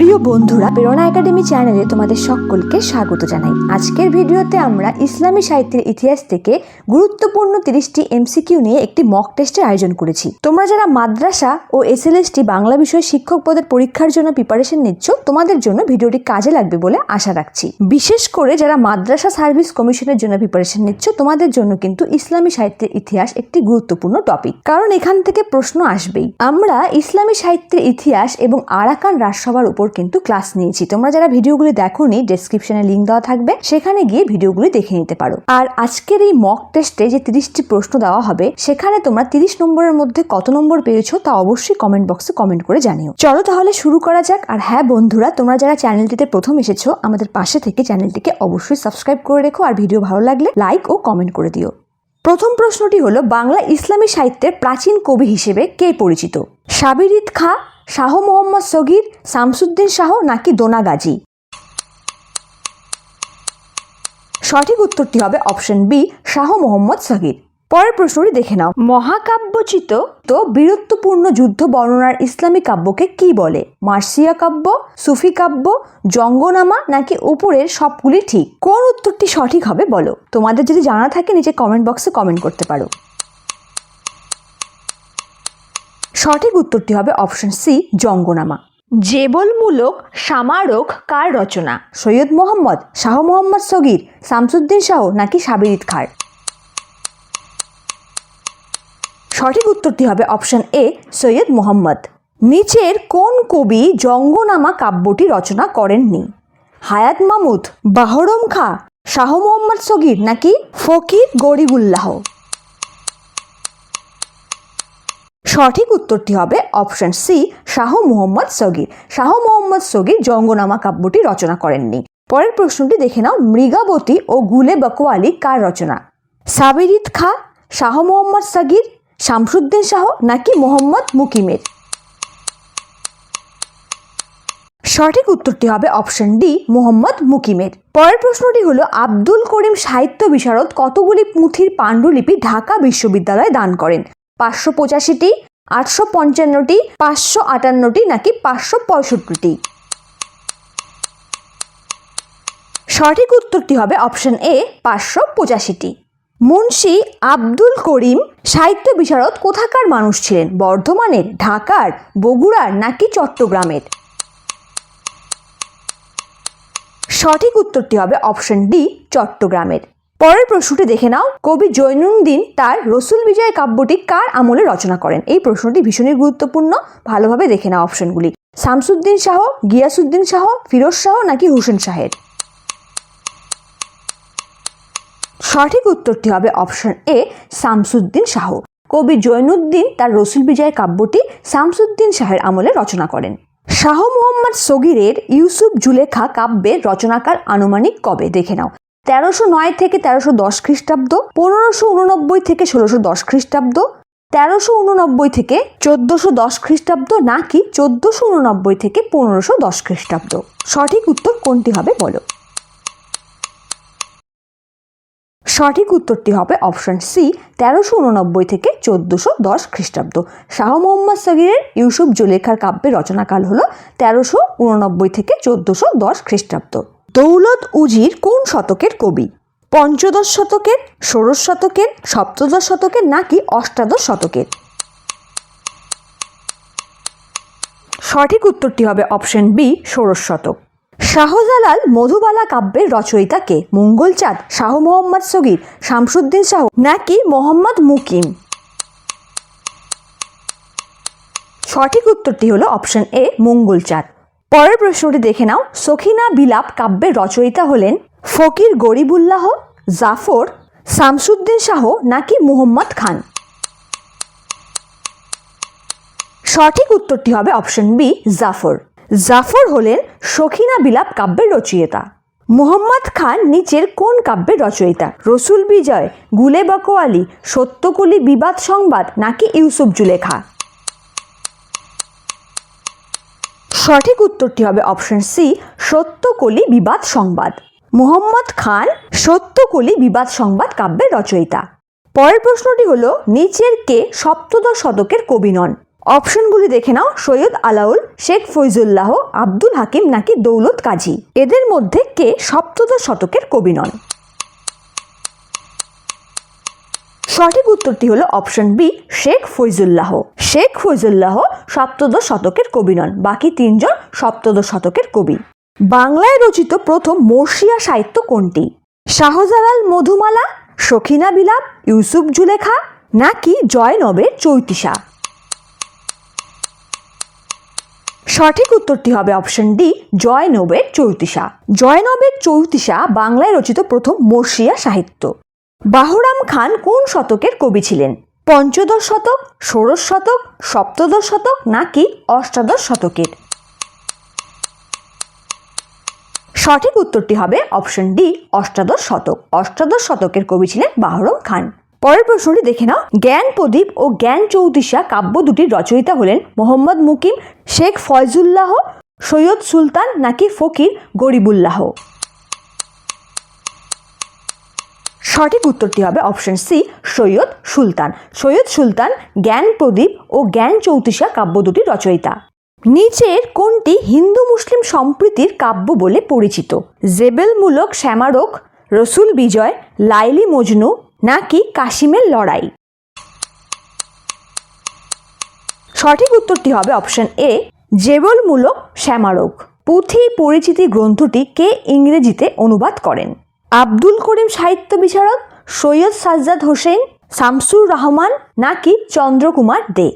প্রিয় বন্ধুরা প্রেরণা একাডেমি চ্যানেলে তোমাদের সকলকে স্বাগত জানাই। আজকের ভিডিওতে আমরা ইসলামী সাহিত্যের ইতিহাস থেকে গুরুত্বপূর্ণ তিরিশটি এমসিকিউ নিয়ে একটি মক টেস্টের আয়োজন করেছি। তোমরা যারা মাদ্রাসা ও এসএলএসটি বাংলা বিষয় শিক্ষক পদের পরীক্ষার জন্য প্রিপারেশন নিচ্ছ, তোমাদের জন্য ভিডিওটি কাজে লাগবে বলে আশা রাখছি। বিশেষ করে যারা মাদ্রাসা সার্ভিস কমিশনের জন্য প্রিপারেশন নিচ্ছ, তোমাদের জন্য কিন্তু ইসলামী সাহিত্যের ইতিহাস একটি গুরুত্বপূর্ণ টপিক কারণ এখান থেকে প্রশ্ন আসবেই। আমরা ইসলামী সাহিত্যের ইতিহাস এবং আরাকান রাজসভার উপর কিন্তু ক্লাস নিয়েছি। তোমরা যারা ভিডিওগুলি দেখোনি ডেসক্রিপশনে লিঙ্ক দেওয়া থাকবে। সেখানে গিয়ে ভিডিওগুলি দেখে নিতে পারো। আর আজকের এই মক টেস্টে যে তিরিশটি প্রশ্ন দেওয়া হবে, সেখানে তোমরা তিরিশ নম্বরের মধ্যে কত নম্বর পেয়েছ তা অবশ্যই কমেন্ট বক্সে কমেন্ট করে জানিও। চলো তাহলে শুরু করা যাক। আর হ্যাঁ বন্ধুরা, তোমরা যারা চ্যানেলটিতে প্রথম এসেছ, আমাদের পাশে থেকে চ্যানেলটিকে অবশ্যই সাবস্ক্রাইব করে রেখো। আর ভিডিও ভালো লাগলে লাইক ও কমেন্ট করে দিও। প্রথম প্রশ্নটি হলো, বাংলা ইসলামী সাহিত্যের প্রাচীন কবি হিসেবে কে পরিচিত? সাবিরিদ খা, শাহ মোহাম্মদ সগির, শামসুদ্দিন শাহ নাকি দোনা গাজী? সঠিক উত্তরটি হবে অপশন বি, শাহ মোহাম্মদ সগির। পরের প্রশ্নটি দেখে নাও। মহাকাব্যচিত তো বীরত্বপূর্ণ যুদ্ধ বর্ণনার ইসলামী কাব্যকে কি বলে? মার্সিয়া কাব্য, সুফি কাব্য, জঙ্গনামা নাকি উপরের সবগুলি ঠিক? কোন উত্তরটি সঠিক হবে বলো? তোমাদের যদি জানা থাকে নিচে কমেন্ট বক্সে কমেন্ট করতে পারো। সঠিক উত্তরটি হবে অপশন সি জঙ্গনামা। জেবলমূলক সামারক কার রচনা? সৈয়দ মোহাম্মদ, শাহ মোহাম্মদ সগির, শামসুদ্দিন শাহ নাকি সাবিরিদ খার সঠিক উত্তরটি হবে অপশন এ, সৈয়দ মোহাম্মদ। নিচের কোন কবি জঙ্গনামা কাব্যটি রচনা করেননি? হায়াত মামুদ, বাহরম খা, শাহ মোহাম্মদ সগির নাকি ফকির গরিবুল্লাহ? সঠিক উত্তরটি হবে অপশন সি, শাহ মোহাম্মদ সগির। শাহ মোহাম্মদ সগির জঙ্গনামা কাব্যটি রচনা করেননি। পরের প্রশ্নটি দেখে নাও, মৃগাবতী ও গুলে বকওয়ালি কার রচনা? সাবিরিদ খা, শাহ মোহাম্মদ সগির শামসুদ্দিন শাহ নাকি মোহাম্মদ মুকিমের? সঠিক উত্তরটি হবে অপশন ডি, মোহাম্মদ মুকিমের। পরের প্রশ্নটি হলো, আব্দুল করিম সাহিত্য বিশারদ কতগুলি পুঁথির পাণ্ডুলিপি ঢাকা বিশ্ববিদ্যালয়ে দান করেন? পাঁচশো পঁচাশিটি, আটশো পঞ্চান্নটি, পাঁচশো আটান্নটি নাকি পাঁচশো পঁয়ষট্টিটি? সঠিক উত্তরটি হবে অপশন এ, পাঁচশো পঁচাশিটি। মুন্সি আব্দুল করিম সাহিত্য বিশারদ কোথাকার মানুষ ছিলেন? বর্ধমানের, ঢাকার, বগুড়ার নাকি চট্টগ্রামের? সঠিক উত্তরটি হবে অপশন ডি, চট্টগ্রামের। পরের প্রশ্নটি দেখে নাও। কবি জৈনুদ্দিন তার রসুল বিজয় কাব্যটি কার আমলে রচনা করেন? এই প্রশ্নটি ভীষণই গুরুত্বপূর্ণ। ভালোভাবে দেখে নাও অপশনগুলি। শামসুদ্দিন শাহ, গিয়াসুদ্দিন শাহ, ফিরোজ শাহ নাকি হুসেন শাহের? সঠিক উত্তরটি হবে অপশন এ, শামসুদ্দিন শাহ। কবি জৈনুদ্দিন তার রসুল বিজয় কাব্যটি শামসুদ্দিন শাহের আমলে রচনা করেন। শাহ মোহাম্মদ সগিরের ইউসুফ জুলেখা কাব্যের রচনাকাল আনুমানিক কবে? দেখে নাও। তেরোশো নয় থেকে তেরোশো দশ খ্রিস্টাব্দ, পনেরোশো উননব্বই থেকে ষোলোশো দশ খ্রিস্টাব্দ, তেরোশো উননব্বই থেকে চোদ্দশো দশ খ্রিস্টাব্দ নাকি চোদ্দশো উননব্বই থেকে পনেরোশো দশ খ্রিস্টাব্দ? সঠিক উত্তর কোনটি হবে বলো। সঠিক উত্তরটি হবে অপশন সি তেরোশো উননব্বই থেকে চোদ্দশো দশ খ্রিস্টাব্দ। শাহ মোহাম্মদ সগিরের ইউসুফ জুলেখার কাব্যের রচনাকাল হল তেরোশো উননব্বই থেকে চোদ্দশো দশ খ্রিস্টাব্দ। দৌলত উজির কোন শতকের কবি? পঞ্চদশ শতকের, ষোড়শ শতকের, সপ্তদশ শতকের নাকি অষ্টাদশ শতকের? সঠিক উত্তরটি হবে অপশন বি ষোড়শ শতক। শাহজালাল মধুবালা কাব্যের রচয়িতা কে মঙ্গলচাঁদ, শাহ মোহাম্মদ সগির, শামসুদ্দিন শাহ নাকি মোহাম্মদ মুকিম? সঠিক উত্তরটি হলো অপশন এ, মঙ্গলচাঁদ। পরের প্রশ্নটি দেখে নাও। সখিনা বিলাপ কাব্যের রচয়িতা হলেন ফকির গরিবুল্লাহ, জাফর, শামসুদ্দিন শাহ নাকি মুহম্মদ খান? সঠিক উত্তরটি হবে অপশন বি, জাফর। জাফর হলেন সখিনা বিলাপ কাব্যের রচয়িতা। মুহাম্মদ খান নিচের কোন কাব্যের রচয়িতা? রসুল বিজয়, গুলে বকোয়ালি, সত্যকলি বিবাদ সংবাদ নাকি ইউসুফ জুলেখা? সঠিক উত্তরটি হবে অপশন সি, সত্যকলি বিবাদ সংবাদ। মুহাম্মদ খান সত্যকলি বিবাদ সংবাদ কাব্যের রচয়িতা। পরের প্রশ্নটি হলো, নিচের কে সপ্তদশ শতকের কবি নন? অপশনগুলি দেখে নাও। সৈয়দ আলাউল, শেখ ফৈজুল্লাহ, আব্দুল হাকিম নাকি দৌলত কাজী? এদের মধ্যে কে সপ্তদশ শতকের কবি নন? সঠিক উত্তরটি হলো অপশন বি, শেখ ফৈজুল্লাহ। শেখ ফৈজুল্লাহ সপ্তদশ শতকের কবি নন, বাকি তিনজন সপ্তদশ শতকের কবি। বাংলায় রচিত প্রথম মর্শিয়া সাহিত্য কোনটি? শাহজালাল মধুমালা, সখিনা বিলাপ, ইউসুফ জুলেখা নাকি জয়নবের চৈতিশা? সঠিক উত্তরটি হবে অপশন ডি, জয়নবের চৌতিশা। জয়নবের চৌতিশা বাংলায় রচিত প্রথম মর্শিয়া সাহিত্য। বাহরাম খান কোন শতকের কবি ছিলেন? পঞ্চদশ শতক, ষোড়শ শতক, সপ্তদশ শতক নাকি অষ্টাদশ শতকের? সঠিক উত্তরটি হবে অপশন ডি, অষ্টাদশ শতক। অষ্টাদশ শতকের কবি ছিলেন বাহরম খান। পরের প্রশ্নটি দেখে নাও। জ্ঞান প্রদীপ ও জ্ঞান চৌতিশা কাব্য দুটির রচয়িতা হলেন মোহাম্মদ মুকিম, শেখ ফয়জুল্লাহ, সৈয়দ সুলতান নাকি ফকির গরিবুল্লাহ? সঠিক উত্তরটি হবে অপশন সি, সৈয়দ সুলতান। সৈয়দ সুলতান, জ্ঞান প্রদীপ ও জ্ঞান চৌতিশা কাব্য দুটির রচয়িতা। নিচের কোনটি হিন্দু মুসলিম সম্প্রীতির কাব্য বলে পরিচিত? জেবেলমূলক শ্যামারক, রসুল বিজয়, লাইলি মজনু নাকি কাশিমের লড়াই? সঠিক উত্তরটি হবে অপশন এ, জেবলমূলক শ্যামারক পুঁথি পরিচিতি গ্রন্থটি কে ইংরেজিতে অনুবাদ করেন? আব্দুল করিম সাহিত্য বিচারক সৈয়দ সাজ্জাদ হোসেন, শামসুর রহমান নাকি চন্দ্রকুমার দে?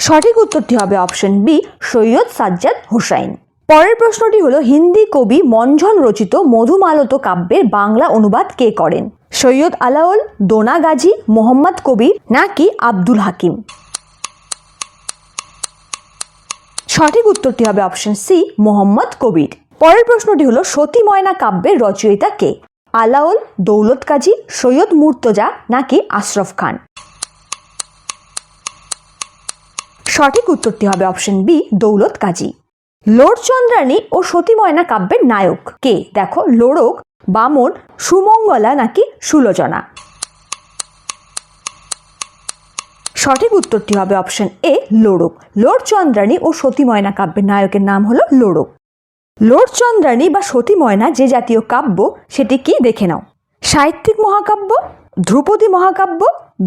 সঠিক উত্তরটি হবে অপশন বি, সৈয়দ সাজ্জাদ হোসাইন পরের প্রশ্নটি হলো, হিন্দি কবি মঞ্ঝন রচিত মধুমালত কাব্যের বাংলা অনুবাদ কে করেন? সৈয়দ আলাউল, দোনা গাজী, মোহাম্মদ কবির নাকি আব্দুল হাকিম? সঠিক উত্তরটি হবে অপশন সি মোহাম্মদ কবির। পরের প্রশ্নটি হলো, সতী ময়না কাব্যের রচয়িতা কে? আলাউল, দৌলত কাজী, সৈয়দ মুর্তজা নাকি আশরফ খান? সঠিক উত্তরটি হবে অপশন বি দৌলত কাজী। লোর চন্দ্রানী ও সতী ময়না কাব্যের নায়ক। কে? দেখো লোড়ক বামন, সুমঙ্গলা নাকি সুলোচনা? সঠিক উত্তরটি হবে অপশন এ লোড়ক লোর চন্দ্রানী ও সতী ময়না কাব্যের নায়কের নাম হলো লোড়ক লোর চন্দ্রানী বা সতী ময়না যে জাতীয় কাব্য, সেটি কি? দেখে নাও। সাহিত্যিক মহাকাব্য, ধ্রুপদী মহাকাব্য,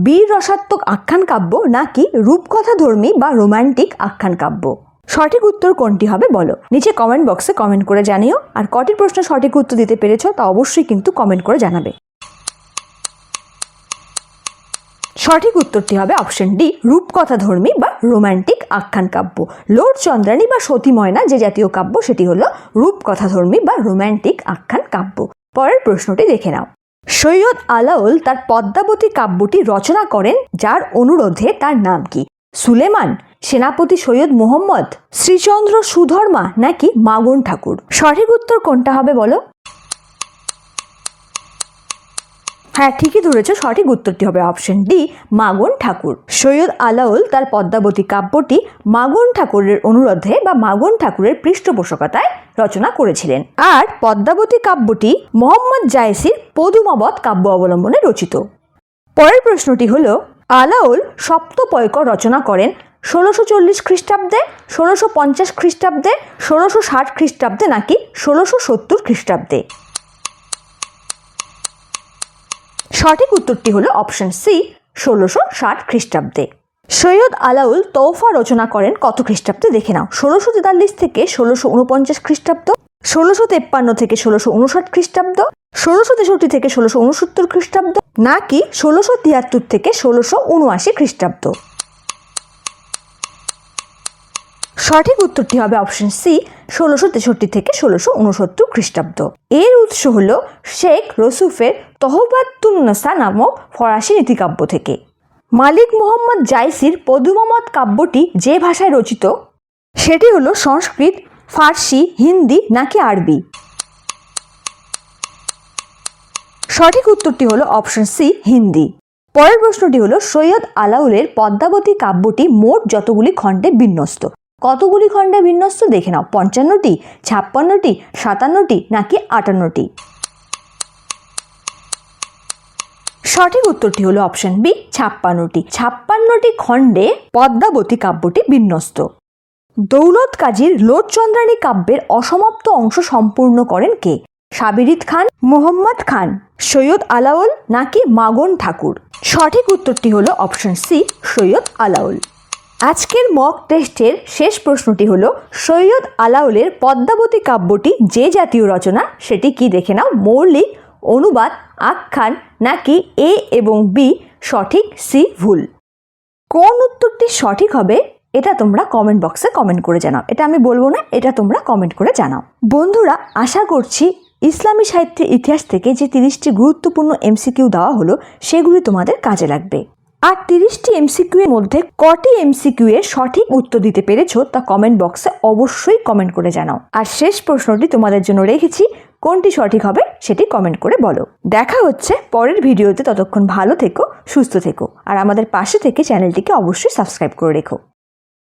বীর রসাত্মক আখ্যান কাব্য নাকি রূপকথাধর্মী বা রোমান্টিক আখ্যান কাব্য? সঠিক উত্তর কোনটি হবে বলো। নিচে কমেন্ট বক্সে কমেন্ট করে জানিও। আর কটি প্রশ্ন সঠিক উত্তর দিতে পেরেছ, তা অবশ্যই কিন্তু কমেন্ট করে জানাবে। সঠিক উত্তরটি হবে অপশন ডি রূপকথাধর্মী বা রোমান্টিক আখ্যান কাব্য। লোড চন্দ্রানী বা সতী ময়না যে জাতীয় কাব্য, সেটি হলো রূপকথাধর্মী বা রোমান্টিক আখ্যান কাব্য। পরের প্রশ্নটি দেখে নাও। সৈয়দ আলাউল তার পদ্মাবতী কাব্যটি রচনা করেন, যার অনুরোধে তার নাম কি? সুলেমান, সেনাপতি সৈয়দ মোহাম্মদ, শ্রীচন্দ্র সুধর্মা নাকি মাগন ঠাকুর? সঠিক উত্তর কোনটা হবে বলো? হ্যাঁ ঠিকই ধরেছ, সঠিক উত্তরটি হবে অপশন ডি মাগন ঠাকুর। সৈয়দ আলাউল তার পদ্মাবতী কাব্যটি মাগন ঠাকুরের অনুরোধে বা মাগন ঠাকুরের পৃষ্ঠপোষকতায় রচনা করেছিলেন। আর পদ্মাবতী কাব্যটি মোহাম্মদ জায়েসির পদুমাবত কাব্য অবলম্বনে রচিত। পরের প্রশ্নটি হল আলাউল সপ্তপয়কর রচনা করেন। ষোলোশো চল্লিশ খ্রিস্টাব্দে, ষোলোশো পঞ্চাশ খ্রিস্টাব্দে, ষোলোশো ষাট খ্রিস্টাব্দে নাকি ষোলোশো সত্তর খ্রিস্টাব্দে? সঠিক উত্তরটি হলো অপশন সি, ষোলোশো ষাট খ্রিস্টাব্দে। সৈয়দ আলাউল তৌফা রচনা করেন কত খ্রিস্টাব্দে? দেখে নাও। ষোলোশো তেতাল্লিশ থেকে ষোলোশো উনপঞ্চাশ খ্রিস্টাব্দ, ষোলোশো তেপ্পান্ন থেকে ষোলোশো উনষাট খ্রিস্টাব্দ ষোলোশো তেষট্টি থেকে ষোলোশো উনসত্তর খ্রিস্টাব্দ, নাকি ষোলোশো তিয়াত্তর থেকে ষোলোশো উনআশি খ্রিস্টাব্দ? সঠিক উত্তরটি হবে অপশন সি, ষোলোশো তেষট্টি থেকে ষোলোশো উনসত্তর খ্রিস্টাব্দ। এর উৎস হল শেখ রসুফের তহবাতুন্নসা নামক ফরাসি নীতিকাব্য থেকে। মালিক মোহাম্মদ জাইসির পদুমামত কাব্যটি যে ভাষায় রচিত, সেটি হলো সংস্কৃত, ফার্সি, হিন্দি নাকি আরবি? সঠিক উত্তরটি হলো অপশন সি, হিন্দি। পরের প্রশ্নটি হলো, সৈয়দ আলাউলের পদ্মাবতী কাব্যটি মোট যতগুলি খণ্ডে বিন্যস্ত? কতগুলি খণ্ডে বিন্যস্ত? দেখে নাও। পঞ্চান্নটি, ছাপ্পান্নটি, সাতান্নটি, নাকি আটান্নটি? সঠিক উত্তরটি হলো অপশন বি, ছাপ্পান্নটি। ছাপ্পান্নটি খণ্ডে পদ্মাবতী কাব্যটি বিন্যস্ত। দৌলত কাজীর লোকচন্দ্রানী কাব্যের অসমাপ্ত অংশ সম্পূর্ণ করেন কে? সাবিরিদ খান, মোহাম্মদ খান, সৈয়দ আলাউল, নাকি মাগন ঠাকুর? সঠিক উত্তরটি হলো অপশন সি সৈয়দ আলাউল। আজকের মক টেস্টের শেষ প্রশ্নটি হলো, সৈয়দ আলাউলের পদ্মাবতী কাব্যটি যে জাতীয় রচনা, সেটি কি দেখে নাও? মৌলিক, অনুবাদ, আখ্যান, নাকি এ এবং বি সঠিক সি ভুল? কোন উত্তরটি সঠিক হবে, এটা তোমরা কমেন্ট বক্সে কমেন্ট করে জানাও। এটা আমি বলব না, এটা তোমরা কমেন্ট করে জানাও। বন্ধুরা, আশা করছি ইসলামী সাহিত্যের ইতিহাস থেকে যে তিরিশটি গুরুত্বপূর্ণ এমসিকিউ দেওয়া হলো, সেগুলি তোমাদের কাজে লাগবে। আর তিরিশটি এমসিকিউ এর মধ্যে কটি এমসিকিউ এর সঠিক উত্তর দিতে পেরেছ, তা কমেন্ট বক্সে অবশ্যই কমেন্ট করে জানাও। আর শেষ প্রশ্নটি তোমাদের জন্য রেখেছি, কোনটি সঠিক হবে সেটি কমেন্ট করে বলো। দেখা হচ্ছে পরের ভিডিওতে, ততক্ষণ ভালো থেকো, সুস্থ থেকো, আর আমাদের পাশে থেকে চ্যানেলটিকে অবশ্যই সাবস্ক্রাইব করে রেখো।